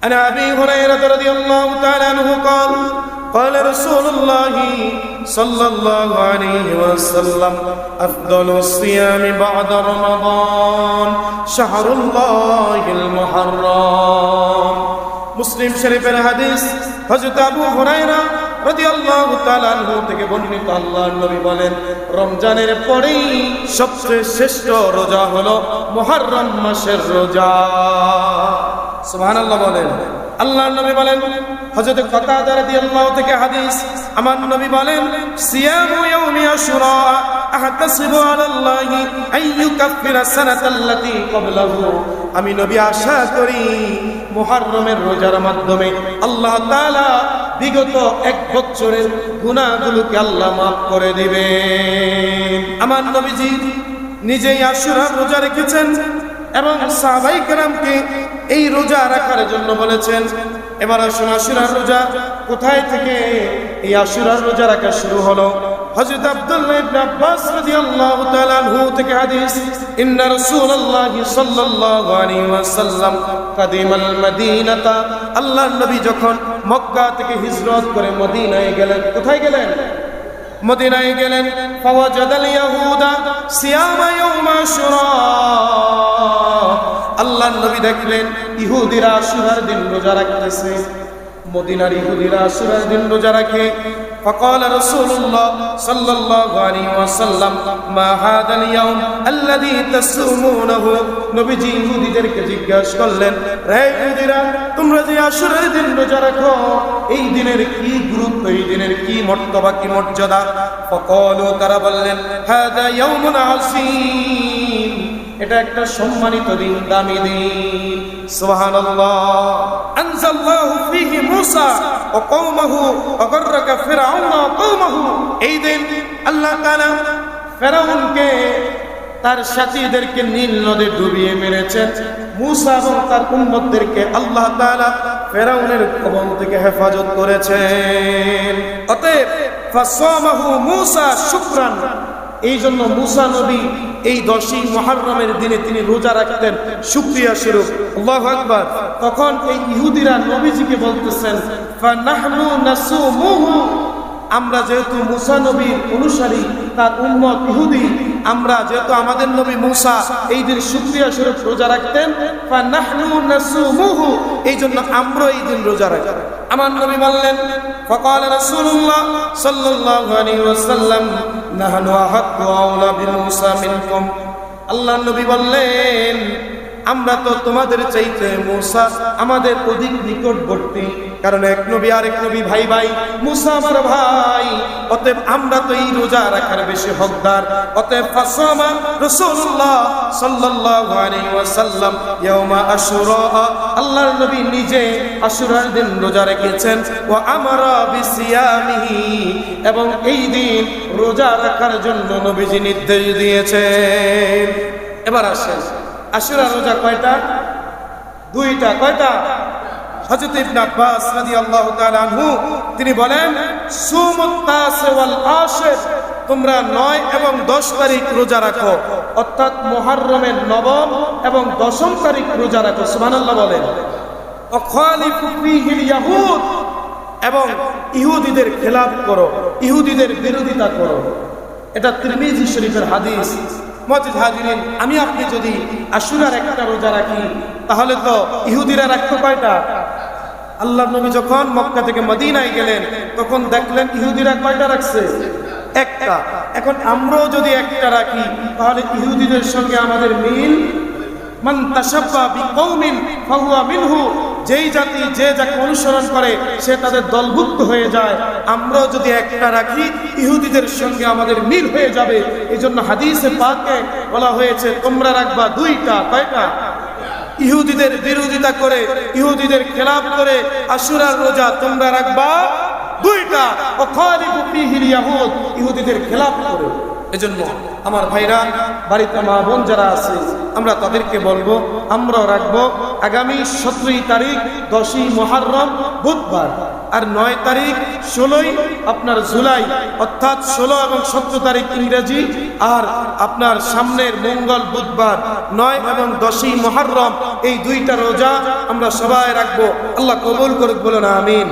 عن ابي هريره رضي الله تعالى عنه قال قال رسول الله صلى الله عليه وسلم افضل الصيام بعد رمضان شهر الله المحرم মুসলিম শরীফের হাদিস হযরত আবু হুরায়রা রাদিয়াল্লাহু তাআলা আনহু থেকে বর্ণিত আল্লাহর নবী বলেন রমজানের পরেই সবচেয়ে শ্রেষ্ঠ রোজা হলো মুহররম মাসের রোজা সুবহানাল্লাহ বলেন। আল্লাহর নবী বলেন, হযরত কাতাদা রাদিয়াল্লাহু থেকে হাদিস, আমার নবী বলেন, সিয়ামু ইয়াউমি আশুরা, আহতাসিবু আলাল্লাহি আন সানাতাল্লাতী ক্বাবলাহু। আমি নবী আশা করি, মুহররমের রোজার মাধ্যমে আল্লাহ তাআলা বিগত এক বছরের গুনাহগুলোকে আল্লাহ মাফ করে দিবেন। আমার নবীজি নিজেই আশুরা রোজা রেখেছেন এবং সাহাবাই কেরামকে এই রোজা রাখার জন্য বলেছেন, এবার আসুন, আশুরার রোজা কোথায় থেকে এই আশুরার রোজা রাখা শুরু হলো? হযরত আব্দুল্লাহ ইবনে আব্বাস রাদিয়াল্লাহু তাআলা থেকে হাদিস, ইন্না সাল্লাল্লাহু আলাইহি ওয়াসাল্লাম কাদিমাল মদিনাতা। আল্লাহর নবী যখন মক্কা থেকে হিজরত করে মদিনায় গেলেন, কোথায় গেলেন? মদিনায় গেলেন। ফাওয়াজাদাল ইয়াহুদা সিয়ামা ইয়াউম আশুরা। দেখলেন ইহুদিরা আশুরার দিন রোজা রাখতেছে মদিনার ইহুদিরা আশুরার দিন রোজা রাখে فقال رسول الله صلى الله عليه وسلم ما هذا اليوم الذي تصومونه নবীজি ইহুদিদেরকে জিজ্ঞাসা করলেন রে ইহুদিরা তোমরা যে আশুরের দিন রোজা রাখো এই দিনের কি গুরুত্ব এই দিনের কি মর্তবা কি মর্যাদা ফকলু তারা বললেন হাদা ইয়াউমুন আসীম এটা একটা সম্মানিত দিন, দামি দিন। এই দিন আল্লাহ ফেরাউনকে, তার সাথীদেরকে নীল নদে ডুবিয়ে মেরেছেন। মূসা এবং তার উম্মতদেরকে আল্লাহ তাআলা ফেরাউনের কবল থেকে হেফাজত করেছেন। অতএব মূসা শুকরান। এই জন্য মুসা নবী এই দশই মহারমের দিনে তিনি রোজা রাখতেন। শুক্রিয়া স্বরূপ। আল্লাহু আকবার। তখন এই ইহুদিরা নবীজিকে বলতেছেন আমরা যেহেতু মুসা নবীর অনুসারী, তার উম্মত ইহুদি, আমরা যেহেতু আমাদের নবী মুসা, এই দিন শুক্রিয়া স্বরূপ রোজা রাখতেন। এই জন্য আমরা এই দিন রোজা রাখি। আমার নবী বললেন فقال رسول الله صلى الله عليه وسلم نحن أحق أولى بموسى منكم আল্লাহ নবী বললেন আমরা তো তোমাদের চাইতে মুসা আমাদের অধিক নিকটবর্তী। কারণ এক নবী আর এক নবী ভাই ভাই, মুসা আমার ভাই। অতএব আমরা তো এই রোজা রাখার বেশি হকদার। অতএব ফাসামা রাসূলুল্লাহ সাল্লাল্লাহু আলাইহি ওয়াসাল্লাম, ইয়াউমা আশুরা, আল্লাহর নবী নিজে আশুরার দিন রোজা রেখেছেন ও আমারা বিসিয়ামিহি। এবং এই দিন রোজা রাখার জন্য নবীজি নির্দেশ দিয়েছেন। এবার আসেন। আশুরা রোজা কয়টা? দুইটা। কয়টা? হযরত ইবনে আব্বাস রাদিয়াল্লাহু তাআলা আনহু, তিনি বলেন, সুমুত তাস ওয়াল আশির, তোমরা নয় এবং দশ তারিখ রোজা রাখো। অর্থাৎ মুহররমের নবম এবং দশম তারিখ রোজা রাখো, সুবহানাল্লাহ বলেন। ইয়াহুদ, এবং ইহুদিদের খেলাফ করো, ইহুদিদের বিরোধিতা করো। এটা তিরমিজি শরীফের হাদিস। মজিদ হাজিরিন, আমি আপনি যদি আশুরার একটা রোজা রাখি, তাহলে তো ইহুদিরা রাখতো কয়টা আল্লাহ নবী যখন মক্কা থেকে মদিনায় গেলেন, তখন দেখলেন ইহুদিরা কয়টা রাখছে? একটা। এখন আমরাও যদি একটা রাখি, তাহলে ইহুদিদের সঙ্গে আমাদের মিল? মান তাসাব্বা বিকৌমিন, ফাহুয়া মিনহু। যেই জাতি যে যাকে অনুসরণ করে, সে তাদের দলভুক্ত হয়ে যায়। আমরাও যদি একটা রাখি, ইহুদিদের সঙ্গে আমাদের মিল হয়ে যাবে। এই জন্য হাদিসে পাকে বলা হয়েছে, তোমরা রাখবা দুইটা, কয়টা? ইহুদিদের বিরোধিতা করে, ইহুদিদের খেলাফ করে, আশুরার রোজা তোমরা রাখবা দুইটা। ইহুদিদের খেলাফ করে। এজন্য আমার ভাইরা, বাড়িতে মা বোন যারা আছে আমরা তাদেরকে বলব আমরা রাখব। আগামী সতেরোই তারিখ, দশই মহারম বুধবার। আর নয় তারিখ, ষোলোই আপনার জুলাই, অর্থাৎ ষোলো এবং সতেরো তারিখ ইংরেজি। আর আপনার সামনের মঙ্গল বুধবার, নয় এবং দশই মহরম এই দুইটা রোজা আমরা সবাই রাখব। আল্লাহ কবুল করুক, বলুন, আমিন।